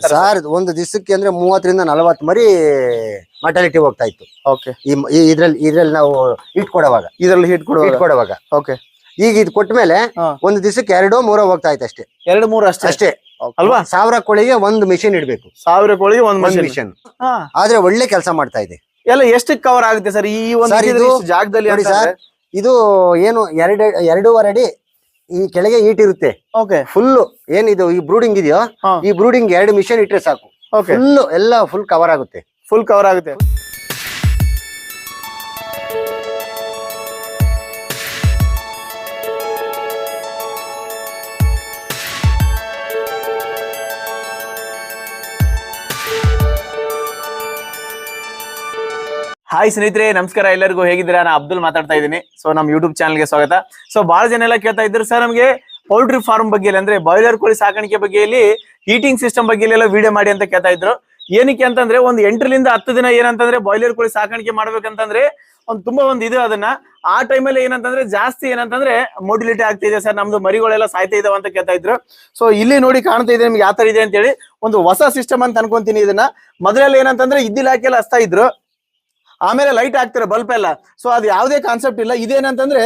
Sir ಒಂದು ದಿವಸಕ್ಕೆ ಅಂದ್ರೆ ಮೂವತ್ತರಿಂದ ನಲವತ್ತು ಮರಿ ಮಟಾಲಿಟಿ ಹೋಗ್ತಾ ಇತ್ತು. ಓಕೆ. ಈ ಇದ್ರಲ್ಲಿ ಇದ್ರಲ್ಲಿ ನಾವು ಹಿಟ್ ಕೊಡುವಾಗ. ಇದ್ರಲ್ಲಿ ಹಿಟ್ ಕೊಡುವ ಕೊಡುವಾಗ. ಓಕೆ. ಈಗ ಇದು ಕೊಟ್ಟ ಮೇಲೆ. ಒಂದು ದಿವಸಕ್ಕೆ ಎರಡೋ ಮೂರೋ ಹೋಗ್ತಾ ಇತ್ತು ಅಷ್ಟೇ. ಎರಡು ಮೂರು ಅಷ್ಟೇ? ಅಷ್ಟೇ. ಅಲ್ವಾ? ಸಾವಿರ ಕೋಳಿಗೆ ಒಂದು ಮಿಷಿನ್ ಇಡಬೇಕು. ಸಾವಿರ ಕೋಳಿಗೆ ಒಂದ್ ಮಿಷಿನ್ ಆದ್ರೆ ಒಳ್ಳೆ ಕೆಲಸ ಮಾಡ್ತಾ ಇದೆ. ಎಲ್ಲ ಎಷ್ಟು ಕವರ್ ಆಗುತ್ತೆ ಸರ್? ಈ ಒಂದು ಜಾಗದಲ್ಲಿ ಸರ್ ಇದು ಏನು ಎರಡು ಎರಡೂವರೆ ಅಡಿ ಈ ಕೆಳಗೆ ಈಟ್ ಇರುತ್ತೆ. ಓಕೆ ಫುಲ್ ಏನಿದು ಈ ಬ್ರೂಡಿಂಗ್ ಇದೆಯೋ ಈ ಬ್ರೂಡಿಂಗ್ ಎರಡು ಮಿಷನ್ ಇಟ್ರೆ ಸಾಕು. ಫುಲ್ ಎಲ್ಲ ಫುಲ್ ಕವರ್ ಆಗುತ್ತೆ. ಫುಲ್ ಕವರ್ ಆಗುತ್ತೆ. ಹಾಯ್ ಸ್ನೇಹಿತರೆ, ನಮಸ್ಕಾರ ಎಲ್ಲರಿಗೂ ಹೇಗಿದ್ದೀರಾ? ನಾನು ಅಬ್ದುಲ್ ಮಾತಾಡ್ತಾ ಇದ್ದೀನಿ. ಸೊ ನಮ್ಮ ಯೂಟ್ಯೂಬ್ ಚಾನಲ್ಗೆ ಸ್ವಾಗತ. ಸೊ ಬಹಳ ಜನ ಎಲ್ಲ ಕೇಳ್ತಾ ಇದ್ರು ಸರ್ ನಮಗೆ ಪೌಲ್ಟ್ರಿ ಫಾರ್ಮ್ ಬಗ್ಗೆ ಅಂದ್ರೆ ಬಾಯ್ಲರ್ ಕೋಳಿ ಸಾಕಾಣಿಕೆ ಬಗ್ಗೆಯಲ್ಲಿ ಹೀಟಿಂಗ್ ಸಿಸ್ಟಮ್ ಬಗ್ಗೆ ಎಲ್ಲ ವಿಡಿಯೋ ಮಾಡಿ ಅಂತ ಕೇಳ್ತಾ ಇದ್ರು. ಏನಕ್ಕೆ ಅಂತಂದ್ರೆ, ಒಂದು ಎಂಟರಿಂದ ಹತ್ತು ದಿನ ಏನಂತಂದ್ರೆ ಬಾಯ್ಲರ್ ಕೋಳಿ ಸಾಕಾಣಿಕೆ ಮಾಡ್ಬೇಕಂತಂದ್ರೆ ಒಂದು ತುಂಬಾ ಒಂದು ಇದು ಅದನ್ನ. ಆ ಟೈಮಲ್ಲಿ ಏನಂತಂದ್ರೆ ಜಾಸ್ತಿ ಏನಂತಂದ್ರೆ ಮೊಡಿಲಿಟಿ ಆಗ್ತಿದೆ ಸರ್. ನಮ್ದು ಮರಿಗಳೆಲ್ಲ ಸಾಯ್ತಾ ಇದಾವ ಅಂತ ಕೇಳ್ತಾ ಇದ್ರು. ಸೊ ಇಲ್ಲಿ ನೋಡಿ ಕಾಣ್ತಾ ಇದೆ ನಿಮ್ಗೆ ಯಾವ ತರ ಇದೆ ಅಂತ ಹೇಳಿ ಒಂದು ಹೊಸ ಸಿಸ್ಟಮ್ ಅಂತ ಅನ್ಕೊಂತೀನಿ ಇದನ್ನ. ಮೊದಲೆಲ್ಲ ಏನಂತಂದ್ರೆ ಇದ್ದಿಲ್ಲ ಎಲ್ಲ ಹಚ್ತಾ ಇದ್ರು. ಆಮೇಲೆ ಲೈಟ್ ಹಾಕ್ತಾರೆ ಬಲ್ಪ್ ಎಲ್ಲ. ಸೊ ಅದು ಯಾವುದೇ ಕಾನ್ಸೆಪ್ಟ್ ಇಲ್ಲ. ಇದೇನಂತಂದ್ರೆ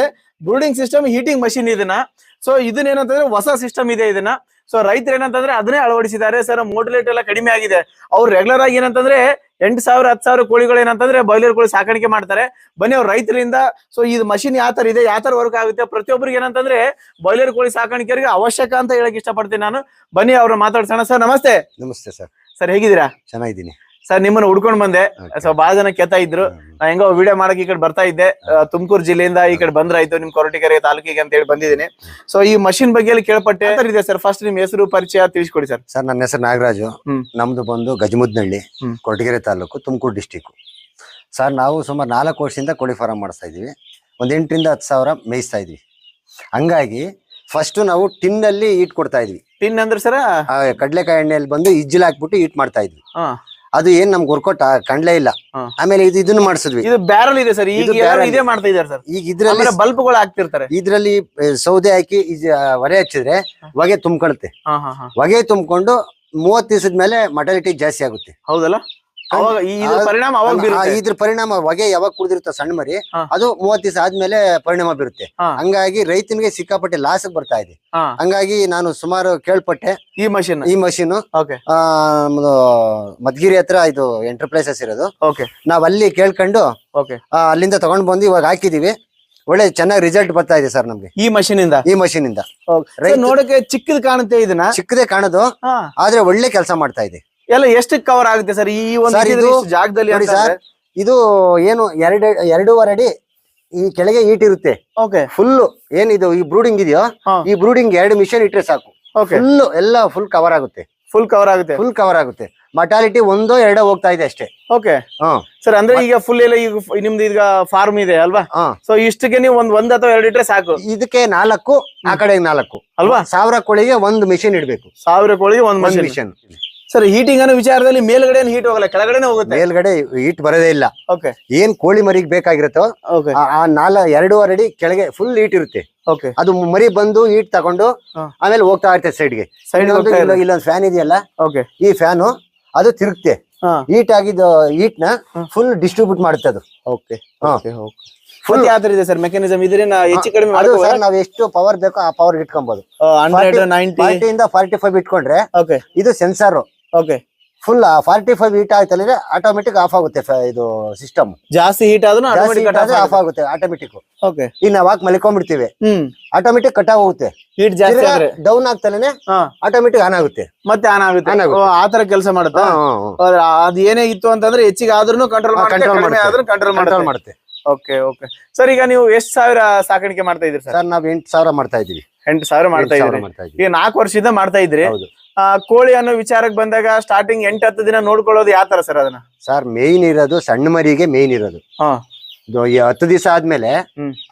ಬ್ರೂಡಿಂಗ್ ಸಿಸ್ಟಮ್ ಹೀಟಿಂಗ್ ಮಷಿನ್ ಇದನ್ನ. ಸೊ ಇದನ್ನೇನಂತಂದ್ರೆ ಹೊಸ ಸಿಸ್ಟಮ್ ಇದೆ ಇದನ್ನ. ಸೊ ರೈತರು ಏನಂತಂದ್ರೆ ಅದನ್ನೇ ಅಳವಡಿಸಿದ್ದಾರೆ. ಸರ್ ಮೋಟಿಲೇಟ್ ಎಲ್ಲ ಕಡಿಮೆ ಆಗಿದೆ. ಅವ್ರು ರೆಗ್ಯುಲರ್ ಆಗಿ ಏನಂತಂದ್ರೆ ಎಂಟು ಸಾವಿರ ಹತ್ತು ಸಾವಿರ ಕೋಳಿಗಳು ಏನಂತಂದ್ರೆ ಬಾಯ್ಲರ್ ಕೋಳಿ ಸಾಕಾಣಿಕೆ ಮಾಡ್ತಾರೆ. ಬನ್ನಿ ಅವ್ರು ರೈತರಿಂದ. ಸೊ ಇದು ಮಷಿನ್ ಯಾವ ತರ ಇದೆ ಯಾವ ತರ ವರ್ಕ್ ಆಗುತ್ತೆ ಪ್ರತಿಯೊಬ್ಬರಿಗೆ ಏನಂತಂದ್ರೆ ಬಾಯ್ಲರ್ ಕೋಳಿ ಸಾಕಾಣಿಕೆಯವರಿಗೆ ಅವಶ್ಯಕ ಅಂತ ಹೇಳಕ್ ಇಷ್ಟಪಡ್ತೀನಿ ನಾನು. ಬನ್ನಿ ಅವ್ರ ಮಾತಾಡ್ಸೋಣ. ಸರ್ ನಮಸ್ತೆ. ನಮಸ್ತೆ ಸರ್ ಸರ್ ಹೇಗಿದ್ದೀರಾ? ಚೆನ್ನಾಗಿದ್ದೀನಿ. ಸರ್ ನಿಮ್ಮನ್ನ ಹುಡ್ಕೊಂಡ್ ಬಂದೆ. ಸೊ ಬಹಳ ಜನ ಕೇಳ್ತಾ ಇದ್ರು. ನಾ ಹೆಂಗೋ ವಿಡಿಯೋ ಮಾಡಕ್ ಈ ಕಡೆ ಬರ್ತಾ ಇದ್ದೆ. ತುಮಕೂರು ಜಿಲ್ಲೆಯಿಂದ ಈ ಕಡೆ ಬಂದ್ರಾಯ್ತು ನಿಮ್ ಕೊರಟಿಗೆರೆ ತಾಲೂಕಿಗೆ ಅಂತ ಹೇಳಿ ಬಂದಿದ್ದೀನಿ. ಸೊ ಈ ಮಷಿನ್ ಬಗ್ಗೆ ಎಲ್ಲ ಕೇಳ್ಪಟ್ಟೆ. ಇದೆ ಸರ್. ಫಸ್ಟ್ ನಿಮ್ ಹೆಸರು ಪರಿಚಯ ತಿಳಿಸ್ಕೊಡಿ ಸರ್. ಸರ್ ನನ್ನ ಹೆಸರು ನಾಗರಾಜು. ನಮ್ದು ಬಂದು ಗಜಮುದ್ನಹಳ್ಳಿ. ಕೊರಟಗೆರೆ ತಾಲೂಕು ತುಮಕೂರು ಡಿಸ್ಟಿಕ್ ಸರ್ ನಾವು ಸುಮಾರು ನಾಲ್ಕು ವರ್ಷದಿಂದ ಕೋಳಿ ಫಾರಂ ಮಾಡಿಸ್ತಾ ಇದೀವಿ ಒಂದ್ ಎಂಟರಿಂದ ಹತ್ತು ಸಾವಿರ ಮೇಯಿಸ್ತಾ ಇದ್ವಿ ಹಂಗಾಗಿ ಫಸ್ಟ್ ನಾವು ಟಿನ್ನಲ್ಲಿ ಈಟ್ ಕೊಡ್ತಾ ಇದ್ವಿ. ಟಿನ್ ಅಂದ್ರೆ ಸರ್? ಕಡಲೆಕಾಯಿ ಕಡ್ಲೆಕಾಯಿ ಎಣ್ಣೆಯಲ್ಲಿ ಬಂದು ಇಜ್ಜಿಲ್ ಹಾಕ್ಬಿಟ್ಟು ಈಟ್ ಮಾಡ್ತಾ ಇದ್ವಿ. ಅದು ಏನ್ ನಮ್ಗೆ ವರ್ಕೌಟ್ ಕಂಡ್ಲೇ ಇಲ್ಲ. ಆಮೇಲೆ ಇದು ಇದನ್ನ ಮಾಡಿಸಿದ್ವಿ. ಇದು ಬ್ಯಾರಲ್ ಇದೆ ಸರ್ ಈಗ ಇದು ಎಲ್ಲರೂ barrel. ಇದೇ ಮಾಡ್ತಾ ಇದಾರೆ ಸರ್. ಈಗ ಇದ್ರಲ್ಲಿ ಆಮೇಲೆ ಬಲ್ಬ್ಗಳು ಹಾಕ್ತಿರ್ತಾರೆ. ಇದ್ರಲ್ಲಿ ಆ, ಸೌದೆ ಹಾಕಿ ಇದ್- ಆ, ಒಲೆ ಹಚ್ಚಿದ್ರೆ ಹೊಗೆ ತುಂಬ್ಕೊಳುತ್ತೆ ಹಾ ಹಾ ಹಾ. ಹೊಗೆ ತುಂಬಿಕೊಂಡು ಮೂವತ್ತು ದಿವಸದ ಮೇಲೆ ಮಟಾಲಿಟಿ ಜಾಸ್ತಿ ಆಗುತ್ತೆ. ಹೌದಲ್ಲ? ಅವಾಗ ಈ- ಇದು ಪರಿಣಾಮ ಅವಾಗ ಆ, ಬೀರುತ್ತೆ. ಇದ್ರ ಪರಿಣಾಮ ಹೊಗೆ ಯಾವಾಗ ಕುಡಿದಿರುತ್ತೆ ಸಣ್ಣ ಮರಿ ಹಾ. ಅದು ಮೂವತ್ ದಿವಸ ಆದ್ಮೇಲೆ ಪರಿಣಾಮ ಬೀರುತ್ತೆ. ಹಾ. ಹಂಗಾಗಿ ರೈತನಿಗೆ ಸಿಕ್ಕಾಪಟ್ಟೆ ಲಾಸ್ ಬರ್ತಾ ಇದೆ. ಹಾ. ಹಂಗಾಗಿ ನಾನು ಸುಮಾರು ಕೇಳ್ಪಟ್ಟೆ ಈ ಮಷಿನ್ ಈ ಮಷೀನ್ ಓಕೆ ಮದ್ಗಿರಿ ಹತ್ರ ಇದು ಎಂಟರ್ಪ್ರೈಸಸ್ ಇರೋದು. ಓಕೆ ನಾವ್ ಅಲ್ಲಿ ಕೇಳ್ಕೊಂಡು ಓಕೆ ಆ, ಅಲ್ಲಿಂದ ತಗೊಂಡ್ ಬಂದು ಇವಾಗ ಹಾಕಿದೀವಿ. ಒಳ್ಳೆ ಚೆನ್ನಾಗಿ ರಿಸಲ್ಟ್ ಬರ್ತಾ ಇದೆ ಸರ್ ನಮ್ಗೆ. ಈ ಮಷಿನ್ ಇಂದ? ಈ ಮಷೀನ್ ಇಂದ. Okay. Sir, ರೈತ- ನೋಡಕ್ಕೆ ಚಿಕ್ಕದ್ ಕಾಣುತ್ತೆ ಇದನ್ನ? ಚಿಕ್ಕದೇ ಕಾಣೋದು ಹಾ. ಆದ್ರೆ ಒಳ್ಳೆ ಕೆಲಸ ಮಾಡ್ತಾ ಇದೆ. ಎಲ್ಲ ಎಷ್ಟು ಕವರ್ ಆಗುತ್ತೆ ಸರ್ ಈ ಒಂದು Sir, ಇದಿದ್ರೆ ಇದು- ಜಾಗದಲ್ಲಿ ನೋಡಿ ಸರ್ ಇದು ಏನು ಎರಡು ಎರಡೂವರೆ ಅಡಿ ಈ ಕೆಳಗೆ ಈಟ್ ಇರುತ್ತೆ. ಓಕೆ ಫುಲ್ ಏನಿದು ಈ ಬ್ರೂಡಿಂಗ್ ಇದೆಯೋ ಹಾ. ಈ ಬ್ರೂಡಿಂಗ್ ಎರಡು ಮಿಷನ್ ಇಟ್ರೆ ಸಾಕು. ಓಕೆ ಫುಲ್ ಎಲ್ಲ ಫುಲ್ ಕವರ್ ಆಗುತ್ತೆ. ಫುಲ್ ಕವರ್ ಆಗುತ್ತೆ. ಫುಲ್ ಕವರ್ ಆಗುತ್ತೆ. ಮಟಾಲಿಟಿ ಒಂದೋ ಎರಡೋ ಹೋಗ್ತಾ ಇದೆ ಅಷ್ಟೇ. ಓಕೆ ಹ್ಮ್ ಸರ್ ಅಂದ್ರೆ ಈಗ ಫುಲ್ ಎಲ್ಲ ಈಗ ಫ- ನಿಮ್ದು ಈಗ ಫಾರ್ಮ್ ಇದೆ ಅಲ್ವಾ? ಹಾ. ಸೊ ಇಷ್ಟಕ್ಕೆ ನೀವು ಒಂದ್ ಒಂದ್ ಅಥವಾ ಎರಡು ಇಟ್ರೆ ಸಾಕು. ಇದಕ್ಕೆ ನಾಲ್ಕು ಆ ಕಡೆ ನಾಲ್ಕು. ಅಲ್ವಾ? ಸಾವಿರ ಕೋಳಿಗೆ ಒಂದು ಮಿಷಿನ್ ಇಡ್ಬೇಕು. ಸಾವಿರ ಕೋಳಿಗೆ ಒಂದ್ ಒಂದು ಮಷಿನ್ ಮಿಷನ್ ಸರ್ ಹೀಟಿಂಗ್ ಅನ್ನೋ ವಿಚಾರದಲ್ಲಿ ಮೇಲ್ಗಡೆ ಹೀಟ್ ಹೋಗಲ್ಲ ಕೆಳಗಡೆ ಹೋಗುತ್ತೆ. ಮೇಲ್ಗಡೆ ಹೀಟ್ ಬರೋದೇ ಇಲ್ಲ. ಓಕೆ ಏನ್ ಕೋಳಿ ಮರಿಗೆ ಬೇಕಾಗಿರುತ್ತೋ ಆ- ನಾಲ್ ಎರಡೂವರೆ ಅಡಿ ಕೆಳಗೆ ಫುಲ್ ಹೀಟ್ ಇರುತ್ತೆ. ಓಕೆ ಅದು ಮರಿ ಬಂದು ಹೀಟ್ ತಗೊಂಡು ಆಮೇಲೆ ಹೋಗ್ತಾ ಇರ್ತದೆ ಸೈಡ್ಗೆ ಸೈಡ್ ಇಲ್ಲೊಂದು ಫ್ಯಾನ್ ಇದೆಯಲ್ಲ ಓಕೆ ಈ ಫ್ಯಾನು ಅದು ತಿರುಗುತ್ತೆ ಹೀಟ್ ಆಗಿದ್ದು ಹೀಟ್ನ ಫುಲ್ ಡಿಸ್ಟ್ರಿಬ್ಯೂಟ್ ಮಾಡುತ್ತೆ ಅದು. ಓಕೆ ಓಕೆ ಓಕೆ ಫುಲ್ ಇದೆ ಸರ್ ಮೆಕ್ಯಾನಿಸಮ್ ಇದ್ರೆ ಹೆಚ್ಚು ಕಡಿಮೆ ಅದು ಸರ್ ನಾವ್ ಎಷ್ಟು ಪವರ್ ಬೇಕೋ ಆ ಪವರ್ ಇಟ್ಕೊಬಹುದು ಫಾರ್ಟಿ ಇಂದ ಫಾರ್ಟಿ ಫೈವ್ ಇಟ್ಕೊಂಡ್ರೆ ಓಕೆ ಇದು sensor okay full forty five heat ಆಯ್ತಲ್ಲ ಆಟೋಮೆಟಿಕ್ ಆಫ್ ಆಗುತ್ತೆ ಇದು ಸಿಸ್ಟಮ್ ಜಾಸ್ತಿ ಹೀಟ್ ಆದ್ರೂ ಆಫ್ ಆಗುತ್ತೆ. ಆಟೋಮೆಟಿಕ್ ಓಕೆ ಈಗ ನಾವ್ ಹಾಕಿ ಮಲ್ಕೊಂಡ್ಬಿಡ್ತೀವಿ. ಹ್ಮ್. ಆಟೋಮೆಟಿಕ್ ಕಟ್ ಹೋಗುತ್ತೆ. ಹೀಟ್ ಜಾಸ್ತಿ ಡೌನ್ ಆಗ್ತಲೇನೆ ಆಟೋಮೆಟಿಕ್ ಆನ್ ಆಗುತ್ತೆ. ಮತ್ತೆ ಆನ್ ಆಗುತ್ತೆ. ಆತರ ಆ ತರ ಕೆಲಸ ಮಾಡುತ್ತಾ. ಅದ್ ಏನೇ ಇತ್ತು ಅಂತಂದ್ರೆ ಹೆಚ್ಚಿಗೆ ಆದ್ರೂ ಕಂಟ್ರೋಲ್ ಕಂಟ್ರೋಲ್ ಕಂಟ್ರೋಲ್ ಮಾಡುತ್ತೆ. ಓಕೆ ಓಕೆ ಸರ್ ಈಗ ನೀವು ಎಷ್ಟು ಸಾವಿರ ಸಾಕಾಣಿಕೆ ಮಾಡ್ತಾ ಇದ್ರಿ ಸರ್ ನಾವ್ ಎಂಟು ಸಾವಿರ ಮಾಡ್ತಾ ಇದೀವಿ ಎಂಟು ಸಾವಿರ ಮಾಡ್ತಾ ಇದ್ದೀವಿ. ಈಗ ನಾಲ್ಕು ವರ್ಷದಿಂದ ಮಾಡ್ತಾ ಇದ್ರಿ. ಕೋಳಿ ಅನ್ನೋ ವಿಚಾರಕ್ಕೆ ಬಂದಾಗ ಸ್ಟಾರ್ಟಿಂಗ್ ಎಂಟ್ ಹತ್ತು ದಿನ ನೋಡ್ಕೊಳ್ಳೋದು ಯಾವ ತರ ಸರ್ ಅದನ್ನ? ಸರ್ ಮೇಯ್ನ್ ಇರೋದು ಸಣ್ಣ ಮರಿಗೆ ಮೇಯ್ನ್ ಇರೋದು. ಹಾ. ಇದು ಈ ಹತ್ತು ದಿವಸ ಆದ್ಮೇಲೆ.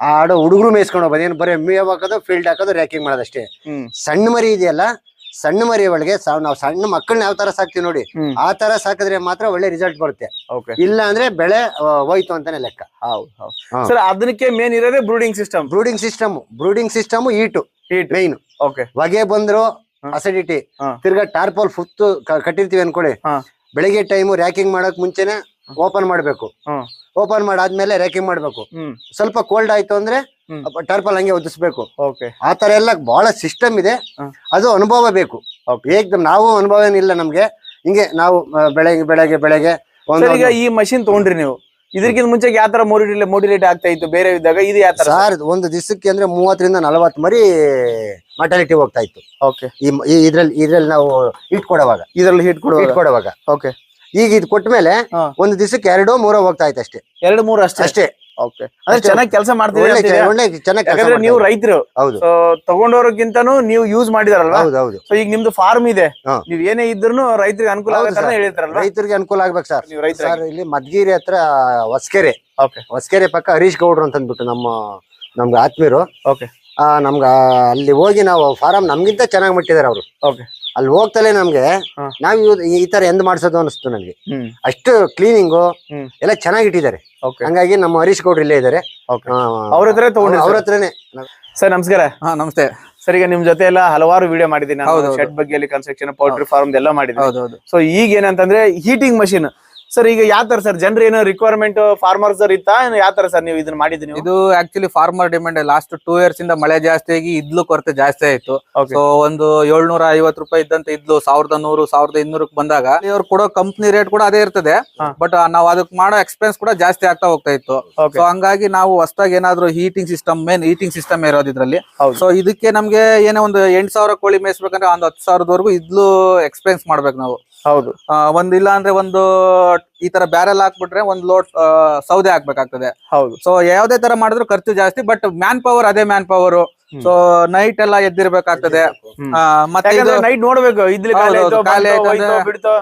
ಆ ಆಡೋ ಹುಡುಗರು ಮೇಯಿಸ್ಕೊಂಡು ಹೋಗೋದು ಏನು ಬರೀ ಮೇವ್ ಹಾಕೋದು ಫೀಲ್ಡ್ ಹಾಕೋದು ರ್ಯಾಕಿಂಗ್ ಮಾಡೋದಷ್ಟೇ ಸಣ್ಣ ಮರಿ ಇದೆಯಲ್ಲ ಸಣ್ಣ ಮರಿ ಒಳಗೆ ನಾವು ಸಣ್ಣ ಮಕ್ಕಳನ್ನ ಯಾವ ತರ ಸಾಕ್ತಿವಿ ನೋಡಿ ಆ ತರ ಸಾಕಿದ್ರೆ ಮಾತ್ರ ಒಳ್ಳೆ ರಿಸಲ್ಟ್ ಬರುತ್ತೆ. ಓಕೆ ಇಲ್ಲ ಅಂದ್ರೆ ಬೆಳೆ ಹೋಯ್ತು ಅಂತಾನೆ ಲೆಕ್ಕ. ಹೌದು ಹೌದು. ಹಾ. ಸರ್ ಅದಕ್ಕೆ ಮೇನ್ ಇರೋದೇ brooding system brooding system brooding system heat main okay ಹೊಗೆ ಬಂದ್ರು. ಅಸಿಡಿಟಿ. ತಿರ್ಗಾ ಟಾರ್ಪಲ್ ಫುತ್ ಕಟ್ಟಿರ್ತೀವಿ ಅನ್ಕೊಳ್ಳಿ. ಬೆಳಿಗ್ಗೆ ಟೈಮ್ ರ್ಯಾಕಿಂಗ್ ಮಾಡಕ್ ಮುಂಚೆನೆ ಓಪನ್ ಮಾಡ್ಬೇಕು. ಓಪನ್ ಮಾಡಾದ್ಮೇಲೆ ರ್ಯಾಕಿಂಗ್ ಮಾಡ್ಬೇಕು. ಸ್ವಲ್ಪ ಕೋಲ್ಡ್ ಆಯ್ತು ಅಂದ್ರೆ. ಟರ್ಪಲ್ ಹಂಗೆ ಒದಿಸ್ಬೇಕು ಆತರ ಎಲ್ಲ ಬಹಳ ಸಿಸ್ಟಮ್ ಇದೆ. ಅದು ಅನುಭವ ಬೇಕು. ಏಕ್ದಮ್ ನಾವು ಅನುಭವ ಏನಿಲ್ಲ ನಮ್ಗೆ. ಹಿಂಗೆ ನಾವು ಬೆಳಗ್ಗೆ ಬೆಳಗ್ಗೆ ಬೆಳಗ್ಗೆ ಈಗ ಈ ಮಷಿನ್ ತಗೊಂಡ್ರಿ ನೀವು. ಇದಕ್ಕಿಂತ ಮುಂಚೆ ಯಾವ ತರ ಮೋಡಿಲೇಟ್ ಮೋಡಿಲೇಟ್ ಆಗ್ತಾ ಇತ್ತು? ಬೇರೆ ಇದ್ದಾಗ ಇದು ಯಾವ ತರ ಸರ್ ಒಂದು ದಿವಸಕ್ಕೆ ಅಂದ್ರೆ ಮೂವತ್ತರಿಂದ ನಲವತ್ತು ಮರಿ ಮಾರ್ಟಾಲಿಟಿ ಹೋಗ್ತಾ ಇತ್ತು. ಓಕೆ ಈ ಇದ್ರಲ್ಲಿ ಇದ್ರಲ್ಲಿ ನಾವು ಹಿಟ್ ಕೊಡುವಾಗ. ಇದ್ರಲ್ಲಿ ಹಿಟ್ ಕೊಡುವ ಹಿಟ್ ಕೊಡುವಾಗ. ಓಕೆ ಈಗ ಇದು ಕೊಟ್ಟ ಮೇಲೆ ಒಂದು ದಿವಸಕ್ಕೆ ಎರಡೋ ಮೂರೋ ಹೋಗ್ತಾ ಇತ್ತು ಅಷ್ಟೇ. ಎರಡು ಮೂರು ಅಷ್ಟೇ? ಅಷ್ಟೇ. ಓಕೆ ಅಂದ್ರೆ ಚೆನ್ನಾಗಿ ಕೆಲಸ ಮಾಡ್ತೀವಿ ಒಳ್ಳೆ ಅಂತಿದೆ. ಒಳ್ಳೆ ಚೆನ್ನಾಗಿ ಕೆಲಸ ಯಾಕಂದ್ರೆ ನೀವು ರೈತರು. ಹೌದು. ಸೊ ನೀವು ಯೂಸ್ ಮಾಡಿದಾರಲ್ವಾ? ಹೌದು ಹೌದು. ಸೊ ಈಗ ನಿಮ್ದು ಫಾರ್ಮ್ ಇದೆ. ಹಾ. ನೀವ್ ಏನೇ ಇದ್ರು ರೈತರಿಗೆ ಅನುಕೂಲ ಹೌದು ಆಗುತ್ತೆ. ರೈತರಿಗೆ ಅನುಕೂಲ ಆಗ್ಬೇಕು ಸರ್. ನೀವು ರೈತರ ಸರ್ ಇಲ್ಲಿ ಮದ್ಗಿರಿ ಹತ್ರ ಹೊಸಕೆರೆ. ಓಕೆ ಹೊಸಕೆರೆ ಪಕ್ಕ ಹರೀಶ್ ಗೌಡ್ರು ಅಂತ ಅಂದ್ಬಿಟ್ಟು ನಮ್ಮ ನಮ್ಗೆ ಆತ್ಮೀಯರು. ಓಕೆ ಆ, ನಮ್ಗೆ ಅಲ್ಲಿ ಹೋಗಿ ನಾವು ಫಾರಂ ನಮ್ಗಿಂತ ಚೆನ್ನಾಗಿ ಮುಟ್ಟಿದ್ದಾರೆ ಅವರು. ಓಕೆ ಅಲ್ಲಿ ಹೋಗ್ತಲೇ ನಮ್ಗೆ. ನಾವ್ ಇವ್- ಈ ತರ ಎಂದ್ ಮಾಡ್ಸೋದು ಅನಿಸ್ತು ನನ್ಗೆ. ಹ್ಮ್. ಅಷ್ಟು ಕ್ಲೀನಿಂಗು. ಎಲ್ಲ ಚೆನ್ನಾಗಿ ಇಟ್ಟಿದ್ದಾರೆ ಓಕೆ ಹಂಗಾಗಿ ನಮ್ಮ ಹರೀಶ್ ಗೌಡ್ರು ಇಲ್ಲೇ ಇದ್ದಾರೆ. ಓಕೆ ಅವ್ರ ಹತ್ರ ತಗೊಂಡ್ರಿ ಅವ್ರ ಹತ್ರನೇ. ಸರ್ ನಮಸ್ಕಾರ. ಹಾ ನಮಸ್ತೆ. ಸರ್ ಈಗ ನಿಮ್ ಜೊತೆ ಎಲ್ಲ ಹಲವಾರು ವಿಡಿಯೋ ಮಾಡಿದ್ದೀನಿ ಹೌದು, ನಾನು. ಹೌದು. ಶೆಡ್ ಬಗ್ಗೆ ಕನ್ಸ್ಟ್ರಕ್ಷನ್ ಪೌಲ್ಟ್ರಿ ಫಾರ್ಮ್ ಎಲ್ಲ ಮಾಡಿದ್ದೀನಿ. ಹೌದೌದು. ಸೊ ಈಗ ಏನಂತಂದ್ರೆ ಹೀಟಿಂಗ್ ಮಷಿನ್ ಸರ್ ಈಗ ಯಾವ ತರ ಸರ್ ಜನರ ಏನೋ ರಿಕ್ವೈರ್ಮೆಂಟ್ ಫಾರ್ಮರ್ಸ್ ಇತ್ತಾ? ಯಾವ ತರ ಸರ್ ನೀವು ಇದನ್ನ ಮಾಡಿದ್ರಿ ಇದು actually farmer demand last two years ಇಂದ ಮಳೆ ಜಾಸ್ತಿ ಆಗಿ ಇದ್ಲು ಕೊರತೆ ಜಾಸ್ತಿ ಆಯ್ತು. ಸೊ ಒಂದು ಏಳ್ನೂರ ಐವತ್ತು ರೂಪಾಯಿ ಇದ್ದಂತ ಇದ್ಲು ಸಾವಿರದ ನೂರು ಸಾವಿರದ ಇನ್ನೂರಕ್ಕೆ ಬಂದಾಗ. ಇವ್ರು ಕೊಡೋ ಕಂಪ್ನಿ ರೇಟ್ ಕೂಡ ಅದೇ ಇರ್ತದೆ. ಬಟ್ ನಾವು ಅದಕ್ಕೆ ಮಾಡೋ ಎಕ್ಸ್ಪೆನ್ಸ್ ಕೂಡ ಜಾಸ್ತಿ ಆಗ್ತಾ ಹೋಗ್ತಾ ಇತ್ತು. ಸೊ ಹಂಗಾಗಿ ನಾವು ಹೊಸದಾಗಿ ಏನಾದ್ರು heating system main heating system ಇರೋದು ಇದ್ರಲ್ಲಿ ಸೊ ಇದಕ್ಕೆ ನಮ್ಗೆ ಏನೋ ಒಂದು ಎಂಟ್ ಸಾವಿರ ಕೋಳಿ ಮೇಯಿಸ್ಬೇಕಂದ್ರೆ ಒಂದು ಹತ್ತು ಸಾವಿರದವರೆಗೂ ಇದ್ಲು ಎಕ್ಸ್ಪೆನ್ಸ್ ಮಾಡ್ಬೇಕು ನಾವು. ಹೌದು. ಒಂದಿಲ್ಲ ಒಂದ್ ಇಲ್ಲ ಅಂದ್ರೆ ಒಂದು ಈ ತರ ಬ್ಯಾರೆಲ್ ಹಾಕ್ಬಿಟ್ರೆ ಒಂದ್ ಲೋಡ್ ಸೌದೆ ಹಾಕ್ಬೇಕಾಗ್ತದೆ ಹೌದು. ಸೊ ಯಾವ್ದೇ ತರ ಮಾಡಿದ್ರು ಖರ್ಚು ಜಾಸ್ತಿ ಬಟ್ ಮ್ಯಾನ್ ಪವರ್ ಅದೇ ಮ್ಯಾನ್ ಪವರ್. ಸೊ ನೈಟ್ ಎಲ್ಲ ಎದ್ದಿರ್ಬೇಕಾಗ್ತದೆ. ಮತ್ತೆ ನೈಟ್ ನೋಡ್ಬೇಕು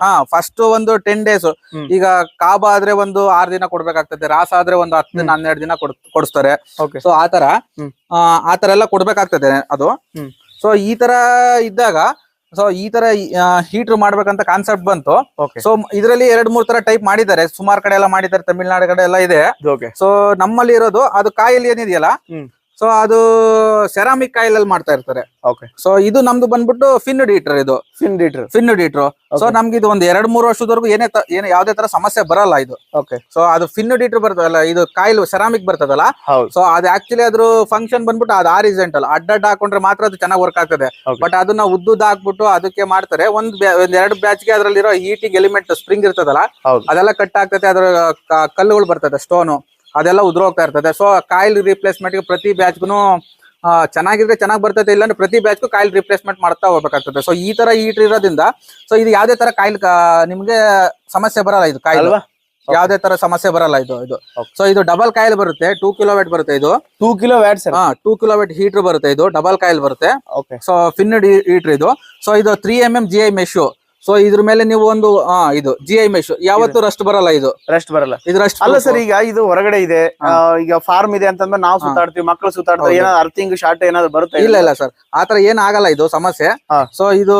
ಹಾ ಫಸ್ಟ್ ಒಂದು ಟೆನ್ ಡೇಸ್ ಈಗ ಕಾಬ ಆದ್ರೆ ಒಂದು ಆರ್ ದಿನ ಕೊಡ್ಬೇಕಾಗ್ತದೆ. ರಾಸ ಆದ್ರೆ ಒಂದು ಹತ್ತು ದಿನ ಹನ್ನೆರಡು ದಿನ ಕೊಡ್- ಕೊಡಿಸ್ತಾರೆ. ಸೊ ಆ ತರ ಆ, ಆ ತರ ಎಲ್ಲ ಕೊಡ್ಬೇಕಾಗ್ತದೆ ಅದು. ಸೊ ಈ ತರ ಇದ್ದಾಗ ಸೊ ಈ ತರ ಹೀಟರ್ ಮಾಡ್ಬೇಕಂತ ಕಾನ್ಸೆಪ್ಟ್ ಬಂತು. ಓಕೆ ಸೊ ಇದರಲ್ಲಿ ಎರಡ್ ಮೂರ್ ತರ ಟೈಪ್ ಮಾಡಿದ್ದಾರೆ. ಸುಮಾರು ಕಡೆ ಎಲ್ಲ ಮಾಡಿದ್ದಾರೆ ತಮಿಳ್ನಾಡು ಕಡೆ ಎಲ್ಲ ಇದೆ. ಓಕೆ ಸೊ ನಮ್ಮಲ್ಲಿ ಇರೋದು ಅದು ಕಾಯಿಲ್ ಏನಿದೆಯಲ್ಲ. ಸೊ ಅದು ಸೆರಾಮಿಕ್ ಕಾಯಿಲ್ ಅಲ್ಲಿ ಮಾಡ್ತಾ ಇರ್ತಾರೆ. ಓಕೆ ಸೊ ಇದು ನಮ್ದು ಬಂದ್ಬಿಟ್ಟು ಫಿನ್ ಡೀಟರ್ ಇದು. Finned heater finned heater so. ನಮ್ಗೆ ಇದು ಒಂದ್ ಎರಡ್ ಮೂರು ವರ್ಷದವರೆಗೂ ಏನೇ ಏನ ಯಾವ್ದೇ ತರ ಸಮಸ್ಯೆ ಬರಲ್ಲ ಇದು. ಓಕೆ ಸೊ ಅದು ಫಿನ್ ಡೀಟರ್ ಬರ್ತದಲ್ಲ ಇದು ಕಾಯಿಲ್ ಸೆರಾಮಿಕ್ ಬರ್ತದಲ್ಲ. ಸೊ ಅದು ಆಕ್ಚುಲಿ ಅದ್ರ ಫಂಕ್ಷನ್ ಬಂದ್ಬಿಟ್ಟು ಅದು ಆರಿಜೆಂಟಲ್ ಅಡ್ಡಡ್ಡ ಹಾಕೊಂಡ್ರೆ ಮಾತ್ರ ಅದು ಚೆನ್ನಾಗಿ ವರ್ಕ್ ಆಗ್ತದೆ. ಬಟ್ ಅದನ್ನ ಉದ್ದು ಹಾಕ್ಬಿಟ್ಟು ಅದಕ್ಕೆ ಮಾಡ್ತಾರೆ. ಒಂದ್ ಒಂದ್ ಎರಡು ಬ್ಯಾಚ್ಗೆ ಅದ್ರಲ್ಲಿರೋ ಹೀಟಿಂಗ್ ಎಲಿಮೆಂಟ್ ಸ್ಪ್ರಿಂಗ್ ಇರ್ತದಲ್ಲ ಅದೆಲ್ಲ ಕಟ್ ಆಗ್ತದೆ. ಅದ್ರ ಕಲ್ಲುಗಳು ಬರ್ತದೆ ಸ್ಟೋನು ಅದೆಲ್ಲ ಉದುರೋಗ್ತಾ ಇರ್ತದೆ. ಸೊ ಕಾಯಿಲ್ ರಿಪ್ಲೇಸ್ಮೆಂಟ್ ಪ್ರತಿ ಬ್ಯಾಚ್ಗೂ ಚೆನ್ನಾಗಿದ್ರೆ ಚೆನ್ನಾಗಿ ಬರ್ತೈತೆ ಇಲ್ಲಾಂದ್ರೆ ಪ್ರತಿ ಬ್ಯಾಚ್ಗೂ ಕಾಯಿಲ್ ರಿಪ್ಲೇಸ್ಮೆಂಟ್ ಮಾಡ್ತಾ ಹೋಗ್ಬೇಕಾಗ್ತದೆ. ಸೊ ಈ ತರ ಹೀಟರ್ ಇರೋದ್ರಿಂದ ಸೊ ಇದು ಯಾವ್ದೇ ತರ ಕಾಯಿಲ್ ನಿಮ್ಗೆ ಸಮಸ್ಯೆ ಬರಲ್ಲ ಇದು ಕಾಯಿಲ್. ಯಾವ್ದೇ ತರ ಸಮಸ್ಯೆ ಬರಲ್ಲ ಇದು ಇದು. ಸೊ ಇದು ಡಬಲ್ ಕಾಯಿಲ್ ಬರುತ್ತೆ ಟೂ ಕಿಲೋ ವ್ಯಾಟ್ ಬರುತ್ತೆ ಇದು. Two kilowatt sir? ಹಾ ಟೂ ಕಿಲೋವೇಟ್ ಹೀಟರ್ ಬರುತ್ತೆ ಇದು ಡಬಲ್ ಕಾಯಿಲ್ ಬರುತ್ತೆ. ಸೊ ಫಿನ್ನಡ್ ಹೀಟರ್ ಇದು. ಸೊ ಇದು three M M G I mesh so ಇದ್ರ ಮೇಲೆ ನೀವು ಒಂದು ಆ, ಇದು ಜಿ ಐ ಮೆಶ್ ಯಾವತ್ತು ರಸ್ಟ್ ಬರಲ್ಲ ಇದು. ರಸ್ಟ್ ಬರಲ್ಲ. ಇದು ರಸ್ಟ್ ಅಲ್ಲ ಸರ್ ಈಗ ಇದು ಹೊರಗಡೆ ಇದೆ. ಆ, ಈಗ ಫಾರ್ಮ್ ಇದೆ ಅಂತಂದ್ರೆ ನಾವು. ಸುತ್ತಾಡ್ತೀವಿ ಮಕ್ಕಳು ಸುತ್ತಾಡ್ತಾರೆ ಹೌದು. ಏನಾದ್ರು ಅರ್ಥಿಂಗ್ ಶಾರ್ಟ್ ಏನಾದ್ರು ಬರುತ್ತೆ ಇಲ್ಲ ಇಲ್ಲ ಸರ್ ಆತರ ಏನ್ ಆಗಲ್ಲ ಇದು ಸಮಸ್ಯೆ. ಹಾ. ಸೊ ಇದು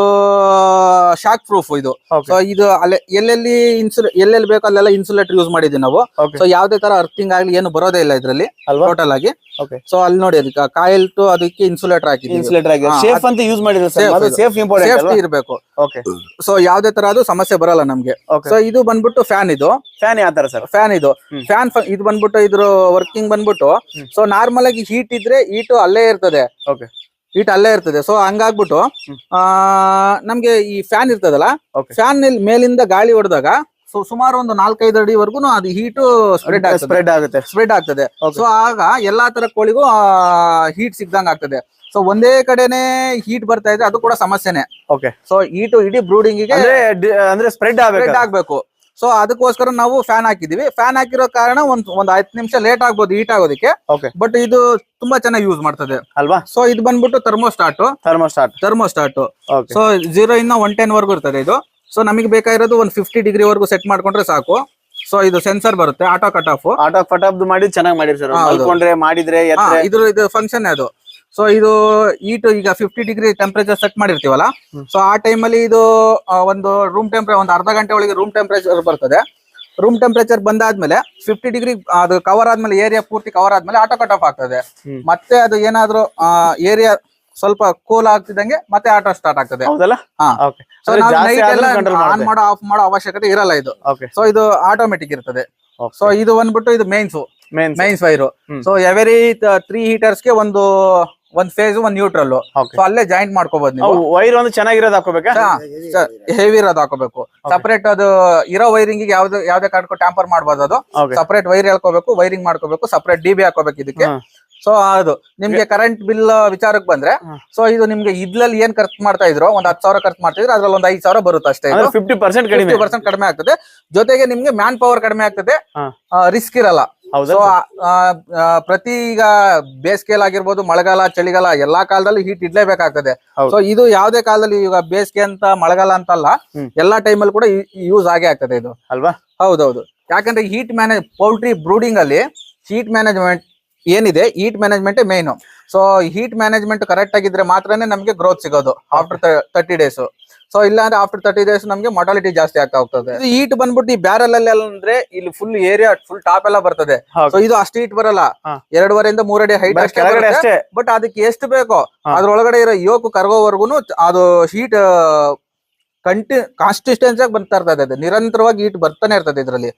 ಶಾಕ್ ಪ್ರೂಫ್ ಇದು. Okay. ಸೊ ಇದು ಅಲ್ಲೇ ಎಲ್ಲೆಲ್ಲಿ ಇನ್ಸುಲ್ ಎಲ್ಲೆಲ್ಲಿ ಬೇಕೋ ಅಲ್ಲೆಲ್ಲ ಇನ್ಸುಲೇಟರ್ ಯೂಸ್ ಮಾಡಿದ್ವಿ ನಾವು. Okay. ಸೊ ಯಾವ್ದೇ ತರ ಅರ್ಥಿಂಗ್ ಆಗ್ಲಿ ಏನು ಬರೋದೇ ಇಲ್ಲ ಇದ್ರಲ್ಲಿ ಅಲ್ವಾ? ಟೋಟಲ್ ಆಗಿ. ಓಕೆ ಸೊ ಅಲ್ಲಿ ನೋಡಿ ಅದಕ್ಕೆ ಕಾಯಿಲ್ ಟು ಅದಕ್ಕೆ ಇನ್ಸುಲೇಟರ್ ಹಾಕಿದ್ವಿ ಇನ್ಸುಲೇಟರ್ ಆಗಿ ಹಾ, ಸೇಫ್ ಅಂತ ಯೂಸ್ ಮಾಡಿದ್ರೆ ಸರ್? ಅದು ಸೇಫ್ ಇಂಪಾರ್ಟೆಂಟ್ ಸೇಫ್ಟಿ ಇರಬೇಕು. ಓಕೆ ಸೊ ಯಾವ್ದೇ ತರ ಅದು ಸಮಸ್ಯೆ ಬರಲ್ಲ ನಮ್ಗೆ. ಸೊ ಇದು ಬಂದ್ಬಿಟ್ಟು ಫ್ಯಾನ್ ಇದು. ಫ್ಯಾನ್ ಯಾವ ತರ ಸರ್? ಫ್ಯಾನ್ ಇದು. ಫ್ಯಾನ್ ಇದು ಬಂದ್ಬಿಟ್ಟು ಇದ್ರ ವರ್ಕಿಂಗ್ ಬಂದ್ಬಿಟ್ಟು. ಸೊ ನಾರ್ಮಲ್ ಆಗಿ ಹೀಟ್ ಇದ್ರೆ ಹೀಟ್ ಅಲ್ಲೇ ಇರ್ತದೆ. ಓಕೆ ಹೀಟ್ ಅಲ್ಲೇ ಇರ್ತದೆ. ಸೊ ಹಂಗಾಗ್ಬಿಟ್ಟು ನಮ್ಗೆ ಈ ಫ್ಯಾನ್ ಇರ್ತದಲ್ಲ ಫ್ಯಾನ್ ಮೇಲಿಂದ ಗಾಳಿ ಹೊಡೆದಾಗ ಸೊ ಸುಮಾರು ಒಂದು ನಾಲ್ಕೈದು ಅಡಿವರೆಗೂ ಅದು ಹೀಟು ಸ್ಪ್ರೆಡ್ ಆಗುತ್ತೆ. ಸ್ಪ್ರೆಡ್ ಆಗ್ತದೆ. ಸೊ ಆಗ ಎಲ್ಲಾ ತರ ಕೋಳಿಗೂ ಹೀಟ್ ಸಿಗ್ದಂಗ್ ಆಗ್ತದೆ. ಸೊ ಒಂದೇ ಕಡೆನೆ ಹೀಟ್ ಬರ್ತಾ ಇದೆ ಅದು ಕೂಡ ಸಮಸ್ಯೆನೆ. ಓಕೆ ಸೊ ಹೀಟು ಇಡೀ ಬ್ರೂಡಿಂಗ್ಗೆ ಅಂದ್ರೆ ಸ್ಪ್ರೆಡ್ ಸ್ಪ್ರೆಡ್ ಆಗ್ಬೇಕು. ಸೊ ಅದಕ್ಕೋಸ್ಕರ ನಾವು ಫ್ಯಾನ್ ಹಾಕಿದೀವಿ. ಫ್ಯಾನ್ ಹಾಕಿರೋ ಕಾರಣ ಒಂದ್ ಒಂದ್ ಹತ್ತು ನಿಮಿಷ ಲೇಟ್ ಆಗ್ಬೋದು ಹೀಟ್ ಆಗೋದಕ್ಕೆ. ಬಟ್ ಇದು ತುಂಬಾ ಚೆನ್ನಾಗಿ ಯೂಸ್ ಮಾಡ್ತದೆ. ಅಲ್ವಾ? ಸೊ ಇದು ಬಂದ್ಬಿಟ್ಟು thermostat thermostat thermostat so zero ಇಂದ ಒನ್ ಟೆನ್ ವರ್ಗು ಇರ್ತದೆ ಇದು. ಸೊ ನಮಗೆ ಬೇಕಾಗಿರೋದು ಒಂದ್ ಫಿಫ್ಟಿ ಡಿಗ್ರಿ ವರ್ಗು ಸೆಟ್ ಮಾಡ್ಕೊಂಡ್ರೆ ಸಾಕು. ಸೊ ಇದು ಸೆನ್ಸರ್ ಬರುತ್ತೆ ಆಟೋ ಕಟ್ ಆಫ್ ಆಟೋ ಫಟಾಫ್ದು ಮಾಡಿ ಚೆನ್ನಾಗಿ ಮಾಡಿರ್ ಸರ್. ಮಾಡಿದ್ರೆ ಇದ್ರ ಇದು ಫಂಕ್ಷನ್ ಅದು. ಸೊ ಇದು ಈಟು ಈಗ ಫಿಫ್ಟಿ ಡಿಗ್ರಿ ಟೆಂಪರೇಚರ್ ಸೆಟ್ ಮಾಡಿರ್ತೀವಲ್ಲ. ಸೊ ಆ ಟೈಮಲ್ಲಿ ಇದು ಒಂದು ರೂಮ್ ಟೆಂಪರೇ ಒಂದು ಅರ್ಧ ಗಂಟೆ ಒಳಗೆ ರೂಮ್ ಟೆಂಪರೇಚರ್ ಬರ್ತದೆ. ರೂಮ್ ಟೆಂಪರೇಚರ್ ಬಂದಾದ್ಮೇಲೆ ಫಿಫ್ಟಿ ಡಿಗ್ರಿ ಅದು ಕವರ್ ಆದ್ಮೇಲೆ ಏರಿಯಾ ಪೂರ್ತಿ ಕವರ್ ಆದ್ಮೇಲೆ ಆಟೋ ಕಟ್ ಆಫ್ ಆಗ್ತದೆ. ಮತ್ತೆ ಅದು ಏನಾದ್ರೂ ಏರಿಯಾ ಸ್ವಲ್ಪ ಕೂಲ್ ಆಗ್ತಿದ್ದಂಗೆ ಮತ್ತೆ ಆಟೋ ಸ್ಟಾರ್ಟ್ ಆಗ್ತದೆ. ಆನ್ ಮಾಡೋ ಆಫ್ ಮಾಡೋ ಅವಶ್ಯಕತೆ ಇರಲ್ಲ ಇದು. ಸೊ ಇದು ಆಟೋಮೆಟಿಕ್ ಇರ್ತದೆ. ಸೊ ಇದು ಬಂದ್ಬಿಟ್ಟು ಇದು mains mains wire. So every three ಹೀಟರ್ಸ್ಗೆ ಒಂದು ಒಂದ್ ಫೇಸ್ ಒಂದ್ ನ್ಯೂಟ್ರಲ್ ಸೊ ಅಲ್ಲೇ ಜಾಯಿಂಟ್ ಮಾಡ್ಕೋಬಹುದು ನೀವು. ವೈರ್ ಒಂದು ಚೆನ್ನಾಗಿರೋದು ಹಾಕೋಬೇಕಾ ಹೆವಿ ಇರೋದು ಹಾಕೋಬೇಕು ಸಪರೇಟ್ ಅದು ಇರೋ ವೈರಿಂಗ್ ಯಾವ್ದು ಯಾವ್ದೇ ಕಾರಣಕ್ಕೂ ಟ್ಯಾಂಪರ್ ಮಾಡಬಹುದು ಅದು. ಸಪರೇಟ್ ವೈರ್ ಹೇಳ್ಕೋಬೇಕು ವೈರಿಂಗ್ ಮಾಡ್ಕೋಬೇಕು ಸಪರೇಟ್ ಡಿ ಬಿ ಹಾಕೋಬೇಕು ಇದಕ್ಕೆ. ಸೊ ಅದು. ನಿಮ್ಗೆ ಕರೆಂಟ್ ಬಿಲ್ ವಿಚಾರಕ್ಕೆ ಬಂದ್ರೆ. ಸೊ ಇದು ನಿಮ್ಗೆ ಇದ್ರಲ್ಲಿ ಏನ್ ಖರ್ಚು ಮಾಡ್ತಾ ಇದ್ರು ಒಂದ್ ಹತ್ತು ಸಾವಿರ ಖರ್ಚು ಮಾಡ್ತಿದ್ರು ಅದ್ರಲ್ಲಿ ಒಂದ್ ಐದು ಸಾವಿರ ಬರುತ್ತೆ ಅಷ್ಟೇ ಫಿಫ್ಟಿ ಪರ್ಸೆಂಟ್ ಕಡಿಮೆ. ಪರ್ಸೆಂಟ್ ಕಡಿಮೆ ಆಗ್ತದೆ. ಜೊತೆಗೆ ನಿಮ್ಗೆ ಮ್ಯಾನ್ ಪವರ್ ಕಡಿಮೆ ಆಗ್ತದೆ. ರಿಸ್ಕ್ ಇರಲ್ಲ. ಸೊ ಪ್ರತಿ ಈಗ ಬೇಸಿಗೆಲ್ ಆಗಿರ್ಬೋದು ಮಳೆಗಾಲ ಚಳಿಗಾಲ ಎಲ್ಲಾ ಕಾಲದಲ್ಲಿ ಹೀಟ್ ಇಡ್ಲೇಬೇಕಾಗ್ತದೆ. ಸೊ ಇದು ಯಾವ್ದೇ ಕಾಲದಲ್ಲಿ ಈಗ ಬೇಸಿಗೆ ಅಂತ ಮಳೆಗಾಲ ಅಂತಲ್ಲ ಅಲ್ಲ ಎಲ್ಲಾ ಟೈಮಲ್ಲಿ ಕೂಡ ಯೂಸ್ ಆಗೇ ಆಗ್ತದೆ ಇದು. ಅಲ್ವಾ? ಹೌದೌದು. ಯಾಕಂದ್ರೆ ಹೀಟ್ ಮ್ಯಾನೇಜ್ ಪೌಲ್ಟ್ರಿ ಬ್ರೂಡಿಂಗ್ ಅಲ್ಲಿ ಹೀಟ್ ಮ್ಯಾನೇಜ್ಮೆಂಟ್ ಏನಿದೆ heat management main so heat management correct ಆಗಿದ್ರೆ ಮಾತ್ರನೇ ನಮಗೆ ಗ್ರೋತ್ ಸಿಗೋದು ಆಫ್ಟರ್ ತರ್ಟಿ ಡೇಸ್ ಸೊ ಇಲ್ಲ ಅಂದ್ರೆ ಆಫ್ಟರ್ ತರ್ಟಿ ಡೇಸ್ ನಮಗೆ ಮೊಟಾಲಿಟಿ ಜಾಸ್ತಿ ಆಗ್ತಾ ಹೋಗ್ತದೆ. ಇದು ಹೀಟ್ ಬಂದ್ಬಿಟ್ಟು ಈ ಬ್ಯಾರಲ್ ಅಲ್ಲಿ ಅಂದ್ರೆ ಇಲ್ಲಿ ಫುಲ್ ಏರಿಯಾ ಫುಲ್ ಟಾಪ್ ಎಲ್ಲ ಬರ್ತದೆ. ಸೊ ಇದು ಅಷ್ಟು ಈಟ್ ಬರಲ್ಲ. ಎರಡುವರೆಯಿಂದ ಮೂರಡಿ ಹೈಟ್ ಅಷ್ಟೇ ಬಟ್ ಅದಕ್ಕೆ ಎಷ್ಟು ಬೇಕೋ. ಅದ್ರೊಳಗಡೆ ಇರೋ ಯೋಕ್ ಕರಗೋವರೆಗೂ ಅದು ಹೀಟ್ ಕಂಟಿ ಕಾನ್ಸ್ಟಿಸ್ಟೆನ್ಸಿ ಆಗಿ ಬರ್ತಾ ಇರ್ತದೆ ನಿರಂತರವಾಗಿ ಈಟ್ ಬರ್ತಾನೆ ಇರ್ತದೆ ಇದರಲ್ಲಿ.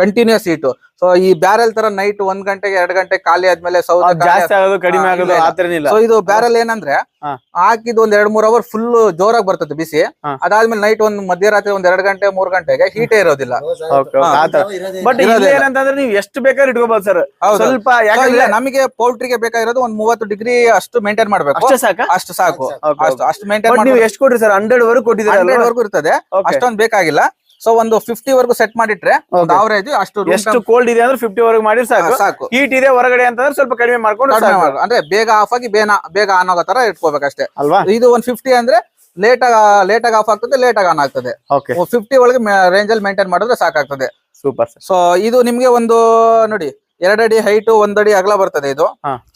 ಕಂಟಿನ್ಯೂಸ್ ಹೀಟ್ ಸೊ ಈ ಬ್ಯಾರಲ್ ತರ ನೈಟ್ ಒಂದ್ ಗಂಟೆಗೆ ಎರಡ್ ಗಂಟೆ ಖಾಲಿ ಆದ್ಮೇಲೆ ಸೌದೆ ಜಾಸ್ತಿ ಆಗೋದು ಕಡಿಮೆ ಆಗೋದು. ಆತರನಿಲ್ಲ ಸೊ ಇದು ಬ್ಯಾರಲ್ ಏನಂದ್ರೆ ಹಾ. ಹಾಕಿದ್ ಒಂದ್ ಎರಡ್ ಮೂರ್ ಅವರ್ ಫುಲ್ ಜೋರಾಗಿ ಬರ್ತದೆ ಬಿಸಿ. ಅದಾದ್ಮೇಲೆ ನೈಟ್ ಒಂದ್ ಮಧ್ಯರಾತ್ರಿ ಒಂದ್ ಎರಡ್ ಗಂಟೆ ಮೂರ್ ಗಂಟೆಗೆ ಹೀಟೇ ಇರೋದಿಲ್ಲ. ಓಕೆ ಆತರ. ಬಟ್ ಏನಂತಂದ್ರೆ ನೀವು ಎಷ್ಟು ಬೇಕಾದ್ರೆ ಇಟ್ಕೋಬಹುದು ಸರ್ ಸ್ವಲ್ಪ ಇಲ್ಲ ಯಾಕಂದ್ರೆ ನಮಗೆ ಪೌಲ್ಟ್ರಿಗೆ ಬೇಕಾಗಿರೋದು ಒಂದ್ ಮೂವತ್ತು ಡಿಗ್ರಿ ಅಷ್ಟು ಮೇಂಟೈನ್ ಮಾಡ್ಬೇಕು. ಅಷ್ಟು ಸಾಕು? ಅಷ್ಟು ಸಾಕು. ಅಷ್ಟು ಮೇಂಟೈನ್ ನೀವು ಎಷ್ಟು ಕೊಡ್ರಿ ಸರ್ ಹಂಡ್ರೆಡ್ ವರೆಗೂ ಕೊಟ್ಟಿದ್ದೀರಾ ಹಂಡ್ರೆಡ್ ವರ್ಗು ಇರ್ತದೆ. ಅಷ್ಟೊಂದು ಬೇಕಾಗಿಲ್ಲ. ಸೊ ಒಂದು ಫಿಫ್ಟಿ ವರ್ಗು ಸೆಟ್ ಮಾಡಿಟ್ರೆ. ಅವರೇಜ್ ಅಷ್ಟು ಎಷ್ಟು ಕೋಲ್ಡ್ ಇದೆ ಅಂದ್ರೆ ಫಿಫ್ಟಿ ವರೆಗೂ ಮಾಡಿ ಸಾಕು. ಸಾಕು. ಹೀಟ್ ಇದೆ ಹೊರಗಡೆ ಅಂತಂದ್ರೆ ಸ್ವಲ್ಪ ಕಡಿಮೆ ಮಾಡ್ಕೊಂಡು. ಅಂದ್ರೆ ಬೇಗ ಆಫ್ ಆಗಿ ಬೇಗ ಬೇಗ ಆನ್ ಆಗೋ ತರ ಇಟ್ಕೋಬೇಕಷ್ಟೇ. ಅಲ್ವಾ? ಇದು ಒಂದ್ ಫಿಫ್ಟಿ ಅಂದ್ರೆ ಲೇಟ್ ಆಗ ಲೇಟ್ ಆಗಿ ಆಫ್ ಆಗ್ತದೆ ಲೇಟ್ ಆಗಿ ಆನ್ ಆಗ್ತದೆ. ಫಿಫ್ಟಿ ಒಳಗೆ ರೇಂಜ್ ಅಲ್ಲಿ ಮೇಂಟೈನ್ ಮಾಡಿದ್ರೆ ಸಾಕಾಗ್ತದೆ. ಸೂಪರ್ ಸೊ ಇದು ನಿಮ್ಗೆ ಒಂದು ನೋಡಿ ಎರಡಡಿ ಹೈಟ್ ಒಂದಡಿ ಅಗಲ ಬರ್ತದೆ ಇದು.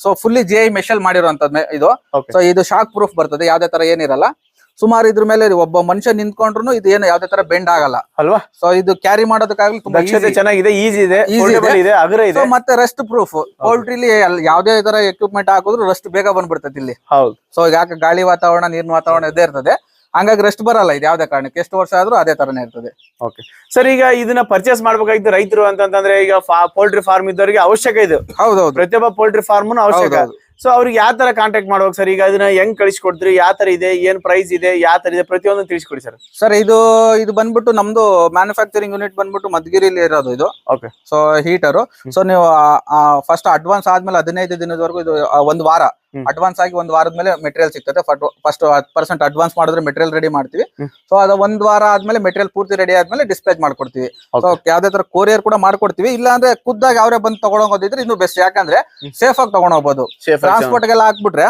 ಸೊ ಫುಲ್ಲಿ ಜೆ ಐ ಮೆಷಲ್ ಮಾಡಿರುವಂತದ್ ಇದು. ಸೊ ಇದು ಶಾಕ್ ಪ್ರೂಫ್ ಬರ್ತದೆ ಯಾವ್ದೇ ತರ ಏನಿರಲ್ಲ. ಸುಮಾರು ಇದ್ರ ಮೇಲೆ ಒಬ್ಬ ಮನುಷ್ಯ ನಿಂತ್ಕೊಂಡ್ರು ಇದು ಏನು ಯಾವ್ದೇ ತರ ಬೆಂಡ್ ಆಗಲ್ಲ. ಅಲ್ವಾ? ಸೊ ಇದು ಕ್ಯಾರಿ ಮಾಡೋದಕ್ಕಾಗ್ಲಿ ತುಂಬಾ ಚೆನ್ನಾಗಿದೆ ಈಸಿ ಇದೆ ಇದೆ. ಇದೆ ಮತ್ತೆ ರೆಸ್ಟ್ ಪ್ರೂಫ್ ಪೋಲ್ಟ್ರಿಲಿ ಯಾವ್ದೇ ತರ ಎಕ್ವಿಪ್ಮೆಂಟ್ ಹಾಕಿದ್ರು ರೆಸ್ಟ್ ಬೇಗ ಬಂದ್ಬಿಡ್ತದೆ ಇಲ್ಲಿ. ಹೌದು. ಸೊ ಯಾಕೆ ಗಾಳಿ ವಾತಾವರಣ ನೀರಿನ ವಾತಾವರಣ ಇದೇ ಇರ್ತದೆ. ಹಂಗಾಗಿ ರೆಸ್ಟ್ ಬರಲ್ಲ ಇದು ಯಾವ್ದೇ ಕಾರಣಕ್ಕೆ. ಎಷ್ಟು ವರ್ಷ ಆದ್ರೂ ಅದೇ ತರನೇ ಇರ್ತದೆ. ಓಕೆ ಸರ್ ಈಗ ಇದನ್ನ ಪರ್ಚೇಸ್ ಮಾಡ್ಬೇಕಾಗಿತ್ತು ರೈತರು ಅಂತಂದ್ರೆ ಈಗ ಪೋಲ್ಟ್ರಿ ಫಾರ್ಮ್ ಇದ್ದವರಿಗೆ ಅವಶ್ಯಕ ಇದು. ಹೌದೌದು. ಪ್ರತಿಯೊಬ್ಬ ಪೋಲ್ಟ್ರಿ ಫಾರ್ಮ್ ಅವಶ್ಯಕ. ಸೊ ಅವ್ರಿಗೆ ಯಾವ ತರ ಕಾಂಟ್ಯಾಕ್ಟ್ ಮಾಡ್ಬೇಕು ಸರ್ ಈಗ ಅದನ್ನ ಹೆಂಗ್ ಕಳಿಸ್ಕೊಡ್ತೀರಿ? ಯಾವ ತರ ಇದೆ? ಏನ್ ಪ್ರೈಸ್ ಇದೆ? ಯಾವ ತರ ಇದೆ? ಪ್ರತಿಯೊಂದು ತಿಳಿಸ್ಕೊಡಿ ಸರ್ ಸರ್ ಇದು ಇದು ಬಂದ್ಬಿಟ್ಟು ನಮ್ದು ಮ್ಯಾನುಫ್ಯಾಕ್ಚರಿಂಗ್ ಯೂನಿಟ್ ಬಂದ್ಬಿಟ್ಟು ಮಧುಗಿರಿಲಿ ಇರೋದು ಇದು. ಓಕೆ ಸೊ ಹೀಟರ್ ಸೊ ನೀವು ಫಸ್ಟ್ ಅಡ್ವಾನ್ಸ್ ಆದ್ಮೇಲೆ ಹದಿನೈದು ದಿನದವರೆಗೂ ಇದು ಆ, ಒಂದು ವಾರ. ಅಡ್ವಾನ್ಸ್ ಆಗಿ ಒಂದ್ ವಾರದ ಮೇಲೆ ಮೆಟೀರಿಯಲ್ ಸಿಗ್ತದೆ. ಫಸ್ಟ್ ಹತ್ತು ಪರ್ಸೆಂಟ್ ಅಡ್ವಾನ್ಸ್ ಮಾಡಿದ್ರೆ ಮೆಟೀರಿಯಲ್ ರೆಡಿ ಮಾಡ್ತೀವಿ. ಸೊ ಅದ ಒಂದ್ ವಾರ ಆದ್ಮೇಲೆ ಮೆಟೀರಿಯಲ್ ಪೂರ್ತಿ ರೆಡಿ ಆದ್ಮೇಲೆ ಡಿಸ್ಪ್ಯಾಚ್ ಮಾಡ್ಕೊಡ್ತೀವಿ. ಸೊ. ಯಾವ್ದೇ ತರ ಕೊರಿಯರ್ ಕೂಡ ಮಾಡ್ಕೊಡ್ತೀವಿ. ಇಲ್ಲ ಅಂದ್ರೆ ಖುದ್ದಾಗಿ ಅವರೇ ಬಂದು ತಗೊಂಡೋಗೋದಿದ್ರೆ ಇನ್ನು ಬೆಸ್ಟ್ ಯಾಕಂದ್ರೆ. ಸೇಫ್ ಆಗಿ ತಗೊಂಡೋಗ್ಬೋದು ಟ್ರಾನ್ಸ್ಪೋರ್ಟ್ ಗೆಲ್ಲ ಹಾಕ್ಬಿಟ್ರೆ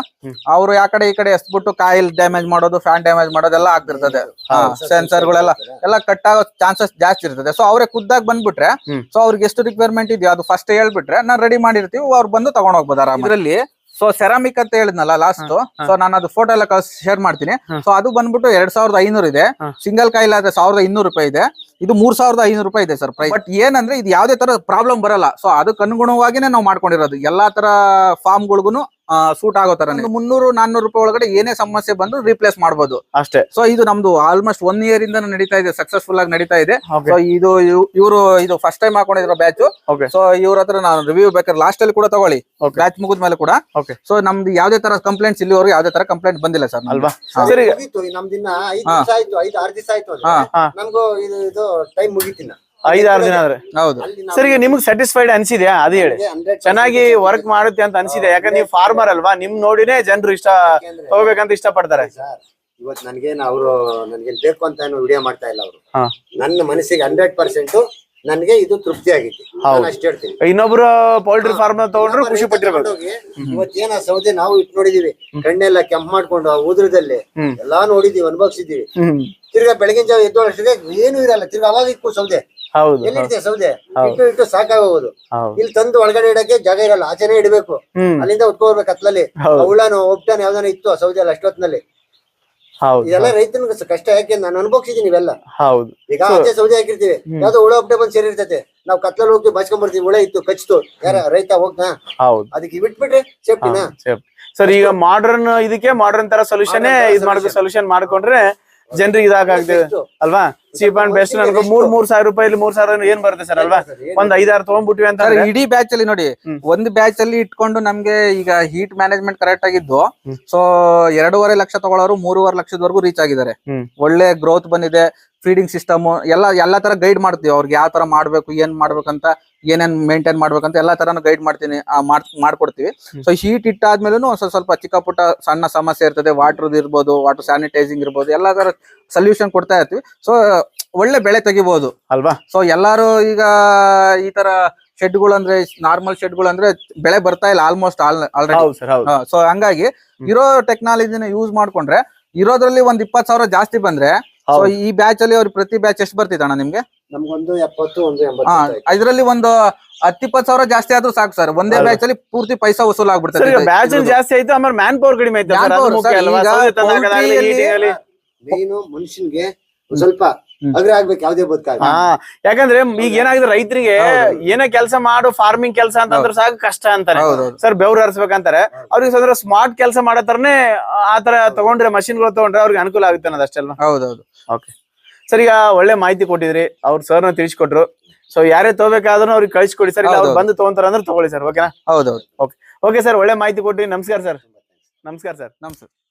ಅವ್ರು ಯಾ ಕಡೆ ಈ ಕಡೆ ಎಸ್ಬಿಟ್ಟು ಕಾಯಿಲ್ ಡ್ಯಾಮೇಜ್ ಮಾಡೋದು ಫ್ಯಾನ್ ಡ್ಯಾಮೇಜ್ ಮಾಡೋದೆಲ್ಲ ಆಗ್ತಿರ್ತದೆ. ಸೆನ್ಸರ್ ಗಳೆಲ್ಲ ಎಲ್ಲ ಕಟ್ ಆಗೋ ಚಾನ್ಸಸ್ ಜಾಸ್ತಿ ಇರ್ತದೆ. ಸೊ ಅವ್ರೆ ಖುದ್ದಾಗಿ ಬಂದ್ಬಿಟ್ರೆ. ಸೊ ಅವ್ರಿಗೆ ಎಷ್ಟು ರಿಕ್ವೈರ್ಮೆಂಟ್ ಇದೆಯೋ ಅದು ಫಸ್ಟ್ ಹೇಳ್ಬಿಟ್ರೆ ನಾನು ರೆಡಿ ಮಾಡಿರ್ತೀವಿ ಅವ್ರು ಬಂದು ತಗೊಂಡೋಗ್ಬೋದು ಆರಾಮ ಇದರಲ್ಲಿ ಸೊ ಸೆರಾಮಿಕ್ ಅಂತ ಹೇಳಿದ್ನಲ್ಲ ಲಾಸ್ಟ್. ಸೊ ನಾನು ಅದು ಫೋಟೋ ಎಲ್ಲ ಶೇರ್ ಮಾಡ್ತೀನಿ. ಸೊ ಅದು ಬಂದ್ಬಿಟ್ಟು ಎರಡ್ ಸಾವಿರದ ಐನೂರು ಇದೆ. ಸಿಂಗಲ್ ಕಾಯಿಲ್ ಆದ್ರೆ ಸಾವಿರದ ಇನ್ನೂರು ರೂಪಾಯಿ ಇದೆ. ಇದು ಮೂರ್ ಸಾವಿರದ ಐನೂರು ರೂಪಾಯಿ ಇದೆ ಸರ್ ಪ್ರೈಸ್ ಬಟ್ ಏನಂದ್ರೆ ಇದು ಯಾವ್ದೇ ತರ ಪ್ರಾಬ್ಲಮ್ ಬರಲ್ಲ. ಸೊ ಅದಕ್ಕೆ ಅನುಗುಣವಾಗಿನೇ ನಾವು ಮಾಡ್ಕೊಂಡಿರೋದು. ಎಲ್ಲಾ ತರ ಫಾರ್ಮ್ ಫಾರ್ಮ್ಗಳಿಗೂ ಸೂಟ್ ಆಗೋ ತರ ಮುನ್ನೂರು ನಾನ್ನೂರು ರೂಪಾಯಿ ಒಳಗಡೆ ಏನೇ ಸಮಸ್ಯೆ ಬಂದ್ರು ರಿಪ್ಲೇಸ್ ಮಾಡಬಹುದು ಅಷ್ಟೇ. ಸೊ ಇದು ನಮ್ದು ಆಲ್ಮೋಸ್ಟ್ ಒನ್ ಇಯರ್ ಇಂದ ನಡೀತಾ ಇದೆ ಸಕ್ಸಸ್ಫುಲ್ ಆಗಿ ನಡೀತಾ ಇದೆ. ಸೊ ಇದು ಇವರು ಇದು ಫಸ್ಟ್ ಟೈಮ್ ಹಾಕೊಂಡಿರೋ ಬ್ಯಾಚ್ ಓಕೆ ಸೊ ಇವ್ರ ಹತ್ರ ನಾನು ರಿವ್ಯೂ ಬೇಕಾದ್ರೆ ಲಾಸ್ಟ್ ಅಲ್ಲಿ ಕೂಡ ತಗೊಳ್ಳಿ. ಬ್ಯಾಚ್ ಮುಗಿದ ಮೇಲೆ ಕೂಡ. ಸೊ ನಮ್ದು ಯಾವ್ದೇ ತರ ಕಂಪ್ಲೇಂಟ್ಸ್ ಇಲ್ಲಿವರೆಗೂ ಯಾವ್ದೇ ತರ ಕಂಪ್ಲೇಂಟ್ ಬಂದಿಲ್ಲ ಸರ್ ಅಲ್ವಾ? ಸರಿ. ಆರ್ ಐದು ದಿವಸ ಆಯ್ತು ಐದು ಆರು ದಿವಸ ಆಯ್ತು. ನಮ್ಗೂ ಇದು ಇದು ಟೈಮ್ ಮುಗೀತಿನ ಐದಾರು ದಿನ ಆದ್ರೆ. ಹೌದು. ಸರಿ ಈಗ ನಿಮ್ಗೆ ಸ್ಯಾಟಿಸ್ಫೈಡ್ ಅನ್ಸಿದ್ಯಾ? ಅದು ಹೇಳಿ. ಚೆನ್ನಾಗಿ ವರ್ಕ್ ಮಾಡುತ್ತೆ ಅಂತ ಅನ್ಸಿದೆ ಯಾಕಂದ್ರೆ ನೀವು ಫಾರ್ಮರ್ ಅಲ್ವಾ? ನಿಮ್ ನೋಡಿನೇ ಜನರು ಇಷ್ಟ ತಗೋಬೇಕಂತ ಇಷ್ಟ ಪಡ್ತಾರೆ ಇವತ್ ಇವತ್ತು ನನ್ಗೇನು ಅವರು ನನ್ಗೇನ್ ಬೇಕು ಅಂತ ಏನು ವಿಡಿಯೋ ಮಾಡ್ತಾ ಇಲ್ಲ ಅವರು. ನನ್ನ ಮನಸ್ಸಿಗೆ ಹಂಡ್ರೆಡ್ ಪರ್ಸೆಂಟ್ ನನ್ಗೆ ಇದು ತೃಪ್ತಿ ಆಗಿತ್ತು. ನಾನು ಅಷ್ಟೇ ಹೇಳ್ತೀನಿ. ಇನ್ನೊಬ್ರು ಪೌಲ್ಟ್ರಿ ಫಾರ್ಮ್ ತಗೊಂಡ್ರು ಖುಷಿ ಪಟ್ಟಿರ್ಬೇಕು. ಇವತ್ತೇನ ಸೌದೆ ನಾವು ಇಟ್ ನೋಡಿದೀವಿ. ಕಣ್ಣೆಲ್ಲ ಕೆಂಪ್ ಮಾಡ್ಕೊಂಡು ಆ ಊದ್ರದಲ್ಲಿ ಹ್ಮ್. ಎಲ್ಲಾ ನೋಡಿದೀವಿ ಅನುಭವಿಸಿದೀವಿ ತಿರ್ಗಾ ಬೆಳಗಿನ ಜಾವ ಎದ್ದೊಳಷ್ಟಿಗೆ ಏನು ಇರಲ್ಲ. ತಿರ್ಗಾ ಅವಾಗ ಇಕ್ಕು ಸೌದೆ. ಹೌದು ಸೌದೆ? ಇಟ್ಟು ಇಟ್ಟು ಸಾಕಾಗೋದು ಇಲ್ಲಿ ತಂದು ಒಳಗಡೆ ಇಡಕ್ಕೆ ಜಾಗ ಇರಲ್ಲ ಆಚೆನೆ ಇಡಬೇಕು. ಅಲ್ಲಿಂದ ಉತ್ಕೋಬೇಕು ಕತ್ಲಲ್ಲಿ ಹೌದು. ಉಳ್ಳಾನು ಒಪ್ಟಾನ ಯಾವ್ದಾನ ಇತ್ತು ಸೌದೆ ಅಲ್ಲ ಅಷ್ಟೊತ್ತಿನಲ್ಲಿ. ಇದೆಲ್ಲ ರೈತನ ಕಷ್ಟ. ಯಾಕೆ? ನಾನು ಅನುಭವಿಸಿದೀನಿ ಇವೆಲ್ಲ. ಹೌದು. ಈಗ ಆಚೆ ಸೌದೆ ಹಾಕಿರ್ತೀವಿ. ಯಾವ್ದು ಹುಳ ಬಂದ ಬಂದು ಸೇರಿರ್ತೈತೆ. ನಾವು ಕತ್ಲಲ್ಲಿ ಹೋಗಿ ಬಚ್ಕೊಂಡ್ ಬರ್ತೀವಿ ಹುಳ ಇತ್ತು ಕಚ್ತು. ಯಾರ ರೈತ ಹೋಗ್ನಾ ಹೌದು. ಅದಕ್ಕೆ ಬಿಟ್ಬಿಟ್ರೆ ಸೇಫ್ಟಿನಾ? ಸರ್ ಈಗ ಮಾಡರ್ನ್ ಇದಕ್ಕೆ ಮಾಡರ್ನ್ ತರ ಸೊಲ್ಯೂಷನ್ ಇದ್ ಮಾಡ್ಕೊ ಸೊಲ್ಯೂಷನ್ ಮಾಡ್ಕೊಂಡ್ರೆ ಜನರಿಗೆ ಇದಾಗ್ತದೆ ಅಲ್ವಾ? ಚೀಪ್ ಅಂಡ್ ಬೆಸ್ಟ್ ನನ್ಗೆ ಮೂರ್ ಮೂರ್ ಸಾವಿರ ರೂಪಾಯಿ ಮೂರ್ ಸಾವಿರ ಏನ್ ಬರುತ್ತೆ ಸರ್ ಅಲ್ವಾ? ಒಂದ್ ಐದಾರು ತಗೊಂಡ್ಬಿಟ್ವಿ ಅಂತ ಸರ್ ಇಡೀ ಬ್ಯಾಚ್ ಅಲ್ಲಿ ನೋಡಿ ಒಂದ್ ಬ್ಯಾಚ್ ಅಲ್ಲಿ ಇಟ್ಕೊಂಡು ನಮ್ಗೆ ಈಗ ಹೀಟ್ ಮ್ಯಾನೇಜ್ಮೆಂಟ್ ಕರೆಕ್ಟ್ ಆಗಿದ್ದು. ಸೊ ಎರಡೂವರೆ ಲಕ್ಷ ತಗೊಳ್ಳೋರು ಮೂರುವರೆ ಲಕ್ಷದವರೆಗೂ ರೀಚ್ ಆಗಿದ್ದಾರೆ. ಒಳ್ಳೆ ಗ್ರೋತ್ ಬಂದಿದೆ. ಫೀಡಿಂಗ್ ಸಿಸ್ಟಮ್ ಎಲ್ಲ ಎಲ್ಲ ತರ ಗೈಡ್ ಮಾಡ್ತೀವಿ ಅವ್ರಿಗೆ ಯಾವ ತರ ಮಾಡ್ಬೇಕು ಏನ್ ಮಾಡ್ಬೇಕಂತ ಏನೇನ್ ಮೇಂಟೈನ್ ಮಾಡ್ಬೇಕಂತ ಎಲ್ಲ ತರನು ಗೈಡ್ ಮಾಡ್ತೀನಿ ಮಾಡ್ಕೊಡ್ತೀವಿ. ಸೊ ಹೀಟ್ ಇಟ್ಟಾದ್ಮೇಲೂ ಸ್ವಲ್ಪ ಸ್ವಲ್ಪ ಚಿಕ್ಕ ಪುಟ್ಟ ಸಣ್ಣ ಸಮಸ್ಯೆ ಇರ್ತದೆ ವಾಟರ್ ಇರ್ಬೋದು ವಾಟರ್ ಸ್ಯಾನಿಟೈಸಿಂಗ್ ಇರ್ಬೋದು ಎಲ್ಲ ತರ ಸೊಲ್ಯೂಷನ್ ಕೊಡ್ತಾ ಇರ್ತೀವಿ. ಸೊ ಒಳ್ಳೆ ಬೆಳೆ ತೆಗಿಬಹುದು ಅಲ್ವಾ? ಸೊ ಎಲ್ಲಾರು ಈಗ ಈ ತರ ಶೆಡ್ಗಳು ಅಂದ್ರೆ ನಾರ್ಮಲ್ ಶೆಡ್ಗಳು ಅಂದ್ರೆ ಬೆಳೆ ಬರ್ತಾ ಇಲ್ಲ ಆಲ್ಮೋಸ್ಟ್ ಆಲ್ರೆಡಿ ಸೊ ಹಂಗಾಗಿ ಇರೋ ಟೆಕ್ನಾಲಜಿನ ಯೂಸ್ ಮಾಡ್ಕೊಂಡ್ರೆ ಇರೋದ್ರಲ್ಲಿ ಒಂದ್ ಇಪ್ಪತ್ ಸಾವಿರ ಜಾಸ್ತಿ ಬಂದ್ರೆ ಸೊ ಈ ಬ್ಯಾಚ್ ಅಲ್ಲಿ ಅವ್ರಿಗೆ ಪ್ರತಿ ಬ್ಯಾಚ್ ಎಷ್ಟು ಬರ್ತಿತ್ತಣ್ಣ ನಿಮ್ಗೆ? ನಮ್ಗೊಂದು ಎಪ್ಪತ್ತು ಒಂದು ಎಂಬತ್ತು ಇದ್ರಲ್ಲಿ ಒಂದು ಹತ್ತಿಪ್ಪತ್ ಸಾವಿರ ಜಾಸ್ತಿ ಆದ್ರೂ ಸಾಕು ಸರ್ ಒಂದೇ ಬ್ಯಾಚ್ ಅಲ್ಲಿ ಪೂರ್ತಿ ಪೈಸಾ ವಸೂಲ್ ಸರ್ ಆಗ್ಬಿಡ್ತದೆ ಬ್ಯಾಚ್ ಜಾಸ್ತಿ ಆಯ್ತು ಆಮೇಲೆ ಮ್ಯಾನ್ ಪವರ್ ಕಡಿಮೆ ಆಯ್ತು ಮನುಷ್ಯನ್ಗೆ ಸ್ವಲ್ಪ. ಅಗ್ರ ಆಗ್ಬೇಕು ಯಾವ್ದೇ ಹಾ ಯಾಕಂದ್ರೆ ಈಗ ಏನಾಗಿದೆ ರೈತರಿಗೆ. ಏನೇ ಕೆಲಸ ಮಾಡು ಫಾರ್ಮಿಂಗ್ ಕೆಲಸ ಅಂತಂದ್ರೆ ಸಾಕು ಕಷ್ಟ ಅಂತಾರೆ. ಸರ್ ಬೆವ್ರು ಹರಿಸ್ಬೇಕಂತಾರೆ. ಅವ್ರಿಗೆ ಸ್ವಲ್ಪ ಸ್ಮಾರ್ಟ್ ಕೆಲಸ ಮಾಡೋ ಆತರ ಆ ತರ ತಗೊಂಡ್ರೆ ಮಷಿನ್ಗಳು ತಗೊಂಡ್ರೆ ಅವ್ರಿಗೆ ಅನುಕೂಲ ಆಗುತ್ತೆ ಅನ್ನೋದು ಅಷ್ಟೇ ಅಲ್ವಾ? ಹೌದೌದು. ಓಕೆ ಸರ್ ಈಗ ಒಳ್ಳೆ ಮಾಹಿತಿ ಕೊಟ್ಟಿದ್ರಿ. ಅವ್ರ ಸರ್ನ ತಿಳಿಸ್ಕೊಟ್ರು. ಸೊ ಯಾರೇ ತಗೋಬೇಕಾದ್ರೂ ಅವ್ರಿಗೆ ಕಳಿಸ್ಕೊಡಿ ಸರ್. ಅವ್ರು. ಬಂದು ತಗೊಂತಾರ ಅಂದ್ರೆ ತಗೊಳ್ಳಿ ಸರ್. ಓಕೆನಾ ಹೌದೌದು. ಓಕೆ ಓಕೆ ಸರ್ ಒಳ್ಳೆ ಮಾಹಿತಿ ಕೊಟ್ರಿ ನಮಸ್ಕಾರ ಸರ್. ನಮಸ್ಕಾರ ಸರ್. ನಮಸ್ತೆ.